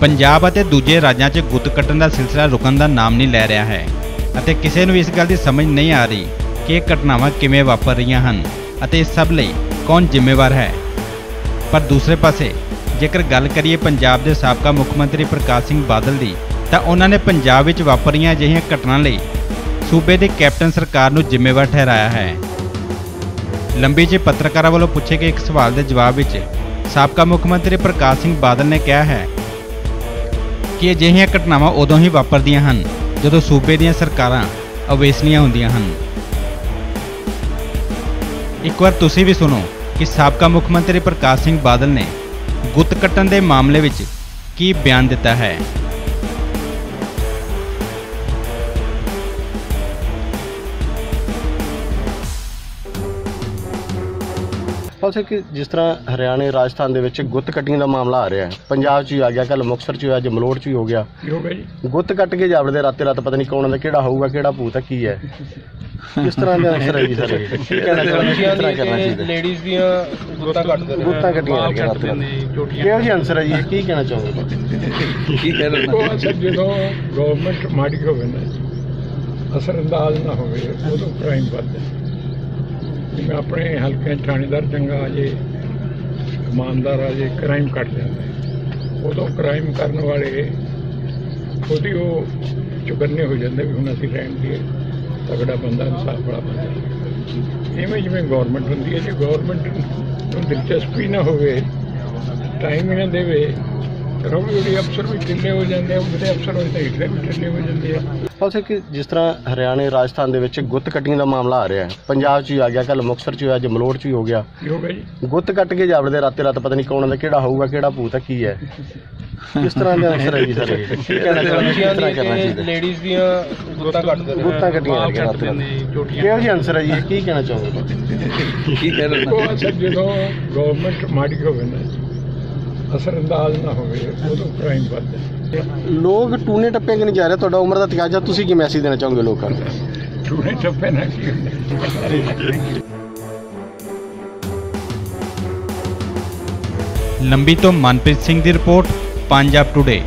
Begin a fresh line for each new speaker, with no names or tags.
ਪੰਜਾਬ ਅਤੇ ਦੂਜੇ ਰਾਜਾਂ 'ਚ ਗੁੱਤ ਕੱਟਣ ਦਾ ਸਿਲਸਿਲਾ ਰੁਕਣ ਦਾ ਨਾਮ ਨਹੀਂ ਲੈ ਰਿਹਾ ਹੈ ਅਤੇ ਕਿਸੇ ਨੂੰ ਇਸ ਗੱਲ ਦੀ ਸਮਝ ਨਹੀਂ ਆ ਰਹੀ ਕਿ ਇਹ ਘਟਨਾਵਾਂ ਕਿਵੇਂ ਵਾਪਰ ਰਹੀਆਂ ਹਨ ਅਤੇ ਇਸ ਸਭ ਲਈ ਕੌਣ ਜ਼ਿੰਮੇਵਾਰ ਹੈ। ਪਰ ਦੂਸਰੇ ਪਾਸੇ, ਜੇਕਰ ਗੱਲ ਕਰੀਏ ਪੰਜਾਬ ਦੇ ਸਾਬਕਾ ਮੁੱਖ ਮੰਤਰੀ ਪ੍ਰਕਾਸ਼ ਸਿੰਘ ਬਾਦਲ ਦੀ, ਤਾਂ ਉਹਨਾਂ ਨੇ ਪੰਜਾਬ ਵਿੱਚ ਵਾਪਰੀਆਂ ਅਜਿਹੀਆਂ ਘਟਨਾਵਾਂ ਲਈ ਸੂਬੇ ਦੇ ਕੈਪਟਨ ਸਰਕਾਰ ਨੂੰ ਜ਼ਿੰਮੇਵਾਰ ਠਹਿਰਾਇਆ ਹੈ। ਲੰਬੀ 'ਚ ਪੱਤਰਕਾਰਾਂ ਵੱਲੋਂ ਪੁੱਛੇ ਗਏ ਇੱਕ ਸਵਾਲ ਦੇ ਜਵਾਬ ਵਿੱਚ ਸਾਬਕਾ ਮੁੱਖ ਮੰਤਰੀ ਪ੍ਰਕਾਸ਼ ਸਿੰਘ ਬਾਦਲ ਨੇ ਕਿਹਾ ਹੈ ਕਿ ਅਜਿਹੀਆਂ ਘਟਨਾਵਾਂ ਉਦੋਂ ਹੀ ਵਾਪਰਦੀਆਂ ਹਨ, ਜਦੋਂ ਸੂਬੇ ਦੀਆਂ ਸਰਕਾਰਾਂ ਅਵੇਸਨੀਆਂ ਹੁੰਦੀਆਂ ਹਨ। ਇੱਕ ਵਾਰ ਤੁਸੀਂ ਵੀ ਸੁਣੋ ਕਿ ਸਾਬਕਾ ਮੁੱਖ ਮੰਤਰੀ ਪ੍ਰਕਾਸ਼ ਸਿੰਘ ਬਾਦਲ ਨੇ ਗੁੱਤ ਕੱਟਣ ਦੇ ਮਾਮਲੇ ਵਿੱਚ ਕੀ ਬਿਆਨ ਦਿੱਤਾ ਹੈ।
ਉਸੇ ਕਿ ਜਿਸ ਤਰ੍ਹਾਂ ਹਰਿਆਣੇ ਰਾਜਸਥਾਨ ਦੇ ਵਿੱਚ ਗੁੱਤ ਕੱਟੀਆਂ ਦਾ ਮਾਮਲਾ ਆ ਰਿਹਾ ਹੈ ਪੰਜਾਬ 'ਚ ਹੀ ਆ ਗਿਆ ਕੱਲ ਮੁਕਤਸਰ 'ਚ ਹੋਇਆ ਅੱਜ ਮਲੋੜ 'ਚ ਹੀ ਹੋ ਗਿਆ।
ਕੀ ਹੋ ਗਿਆ ਜੀ?
ਗੁੱਤ ਕੱਟ ਕੇ ਜਾਵੜਦੇ ਰਾਤੇ ਰਾਤ ਪਤਾ ਨਹੀਂ ਕੌਣ ਦਾ ਕਿਹੜਾ ਹੋਊਗਾ ਕਿਹੜਾ ਭੂਤ ਹੈ ਕੀ ਹੈ। ਕਿਸ ਤਰ੍ਹਾਂ ਦਾ ਅਸਰ ਹੈ ਜੀ ਸਰ? ਕੀ ਕਹਿਣਾ ਚਾਹੁੰਦੇ? ਕਿਸ ਤਰ੍ਹਾਂ ਕਰਨਾ ਚਾਹੀਦਾ?
ਲੇਡੀਜ਼ ਦੀਆਂ ਗੁੱਤਾਂ ਕੱਟਦੇ ਨੇ।
ਗੁੱਤਾਂ ਕੱਟੀਆਂ ਜਾ ਰਹੀਆਂ ਰਾਤੇ ਕਿਹੋ ਜਿਹੀ ਆਨਸਰ ਹੈ ਜੀ? ਕੀ ਕਹਿਣਾ ਚਾਹੋਗੇ?
ਉਹ ਅਸਰ ਜਦੋਂ ਗਵਰਨਮੈਂਟ ਮਾੜੀ ਹੋਵੇ ਨਾ ਅਸਰ ਅੰਦਾਜ਼ ਨਾ ਹੋਵੇ ਉਦੋਂ ਕ੍ਰਾਈਮ ਵੱਧਦਾ। ਜਿਵੇਂ ਆਪਣੇ ਹਲਕੇ 'ਚ ਥਾਣੇਦਾਰ ਚੰਗਾ ਆ ਜੇ, ਇਮਾਨਦਾਰ ਆ ਜੇ ਕ੍ਰਾਈਮ ਘਟ ਜਾਂਦਾ ਉਦੋਂ ਕ੍ਰਾਈਮ ਕਰਨ ਵਾਲੇ ਖੁਦ ਹੀ ਉਹ ਚੁਗੰਨੇ ਹੋ ਜਾਂਦੇ ਵੀ ਹੁਣ ਅਸੀਂ ਰਹਿਣ ਦੀ ਤਗੜਾ ਬੰਦਾ, ਇਨਸਾਫ ਵਾਲਾ ਬੰਦਾ। ਇਵੇਂ ਜਿਵੇਂ ਗਵਰਨਮੈਂਟ ਹੁੰਦੀ ਹੈ, ਜੇ ਗਵਰਨਮੈਂਟ ਨੂੰ ਦਿਲਚਸਪੀ ਨਾ ਹੋਵੇ ਟਾਈਮ ਹੀ ਨਾ ਦੇਵੇ ਰੋੜੀ ਅਫਸਰ ਵੀ ਢਿੱਲੇ ਹੋ ਜਾਂਦੇ ਆ ਉਹਦੇ ਅਫਸਰ ਹੋਏ ਤਾਂ ਹਿੱਟਲੇ ਵੀ ਢਿੱਲੇ ਹੋ ਜਾਂਦੇ ਆ।
ਉਸੇ ਕਿ ਜਿਸ ਤਰ੍ਹਾਂ ਹਰਿਆਣੇ ਰਾਜਸਥਾਨ ਦੇ ਵਿੱਚ ਗੁੱਤ ਕੱਟੀਆਂ ਦਾ ਮਾਮਲਾ ਆ ਰਿਹਾ ਹੈ ਪੰਜਾਬ 'ਚ ਹੀ ਆ ਗਿਆ ਕੱਲ ਮੁਕਤਸਰ 'ਚ ਹੋਇਆ ਅੱਜ ਮਲੋੜ 'ਚ ਹੀ ਹੋ ਗਿਆ।
ਕੀ ਹੋ ਗਿਆ ਜੀ?
ਗੁੱਤ ਕੱਟ ਕੇ ਜਾਵੜਦੇ ਰਾਤੇ ਰਾਤ ਪਤਾ ਨਹੀਂ ਕੌਣ ਦਾ ਕਿਹੜਾ ਹੋਊਗਾ ਕਿਹੜਾ ਭੂਤ ਹੈ ਕੀ ਹੈ। ਕਿਸ ਤਰ੍ਹਾਂ ਦਾ ਅਸਰ ਹੈ ਜੀ ਸਰ? ਇਹ? ਕੀ ਕਹਿਣਾ ਚਾਹੁੰਦੇ ਕਿਸ ਤਰ੍ਹਾਂ ਕਰਨਾ ਚਾਹੀਦਾ?
ਲੇਡੀਜ਼ ਦੀਆਂ ਗੁੱਤਾਂ ਕੱਟਦੇ ਨੇ
ਗੁੱਤਾਂ ਕੱਟੀਆਂ ਜਾ ਰਹੀਆਂ ਰਾਤੇ ਰਾਤ। ਕਿਹੋ ਜਿਹੀ ਆਨਸਰ ਹੈ ਜੀ? ਕੀ ਕਹਿਣਾ ਚਾਹੋਗੇ?
ਉਹ ਅਸਰ ਜਦੋਂ ਗਵਰਨਮੈਂਟ ਮਾੜੀ ਹੋਵੇ ਨਾ ਅਸਰ ਅੰਦਾਜ਼ ਨਾ ਹੋਵੇ ਉਦੋਂ ਕ੍ਰਾਈਮ ਵੱਧਦਾ।
ਲੋਕ ਟੂਨੇ ਟੱਪੇ ਕਿ ਨਹੀਂ ਜਾ ਰਹੇ? ਤੁਹਾਡਾ ਉਮਰ ਦਾ ਤਕਾਜ਼ਾ ਤੁਸੀਂ ਕੀ ਮੈਸੇਜ ਦੇਣਾ ਚਾਹੋਗੇ ਲੋਕਾਂ ਨੂੰ?
ਟੱਪੇ ਨਾ ਕੀ
ਲੰਬੀ ਤੋਂ ਮਨਪ੍ਰੀਤ ਸਿੰਘ ਦੀ ਰਿਪੋਰਟ ਪੰਜਾਬ ਟੁਡੇ